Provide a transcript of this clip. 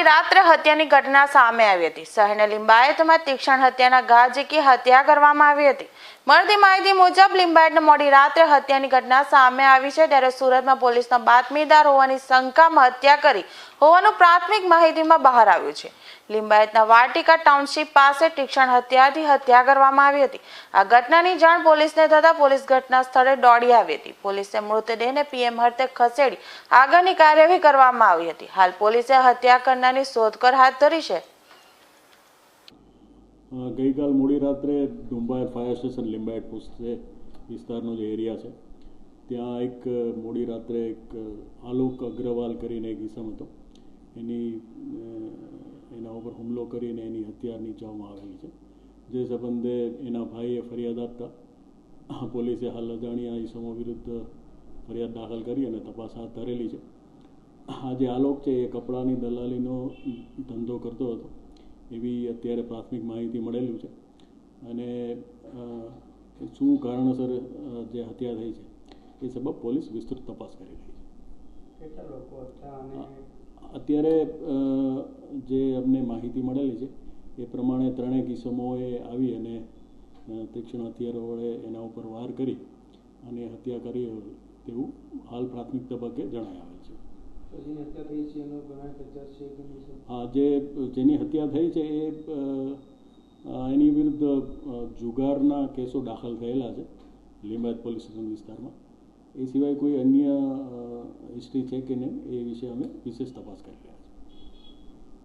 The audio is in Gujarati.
રાત્રે હત્યાની ઘટના સામે આવી હતી. શહેરના લિંબાયતમાં તીક્ષણ હત્યાના ઘા ઝીકી હત્યા કરવામાં આવી હતી. મળતી માહિતી મુજબ લિંબાયતના મોડી રાત્રે હત્યાની ઘટના સામે આવી છે ત્યારે સુરતમાં પોલીસનો બાતમીદાર હોવાની શંકામાં હત્યા કરી હોવાનું પ્રાથમિક માહિતીમાં બહાર આવ્યું છે. લિંબાયતના વાટિકા ટાઉનશીપ પાસે તીક્ષણ હત્યાથી હત્યા કરવામાં આવી હતી. આ ઘટનાની જાણ પોલીસને થતાં પોલીસ ઘટના સ્થળે દોડી આવી હતી. પોલીસે મૃતદેહને પીએમ હર્તે ખસેડી આગળની કાર્યવાહી કરવામાં આવી હતી. હાલ પોલીસે હત્યા કરનારની શોધખોળ હાથ ધરી છે. ગઈકાલ મોડી રાત્રે ડુંબાયર ફાયર સ્ટેશન લિંબાયત પુસ્તે વિસ્તારનો જે એરિયા છે, ત્યાં એક મોડી રાત્રે એક આલોક અગ્રવાલ કરીને એક ઇસમ હતો. એની એના ઉપર હુમલો કરીને એની હત્યા નીચવામાં આવેલી છે. જે સંબંધે એના ભાઈએ ફરિયાદ આપતા પોલીસે હાલ અજાણ્યા ઇસમો વિરુદ્ધ ફરિયાદ દાખલ કરી અને તપાસ હાથ ધરેલી છે. આ જે આલોક છે એ કપડાની દલાલીનો ધંધો કરતો હતો. એવી અત્યારે પ્રાથમિક માહિતી મળેલું છે. અને શું કારણસર જે હત્યા થઈ છે એ સબબ પોલીસ વિસ્તૃત તપાસ કરી રહી છે. અત્યારે જે અમને માહિતી મળેલી છે એ પ્રમાણે ત્રણેક કિસમોએ આવી અને તીક્ષ્ણ હથિયારો વડે એના ઉપર વાર કરી અને હત્યા કરી તેવું હાલ પ્રાથમિક તબક્કે જણાઈ આવેલ છે. આ જે, જેની હત્યા થઈ છે, એ એની વિરુદ્ધ જુગારના કેસો દાખલ થયેલા છે, લીંબાયત પોલીસ સ્ટેશન વિસ્તારમાં. એ સિવાય કોઈ અન્ય હિસ્ટ્રી છે કે નહીં, એ વિશે અમે વિશેષ તપાસ કરી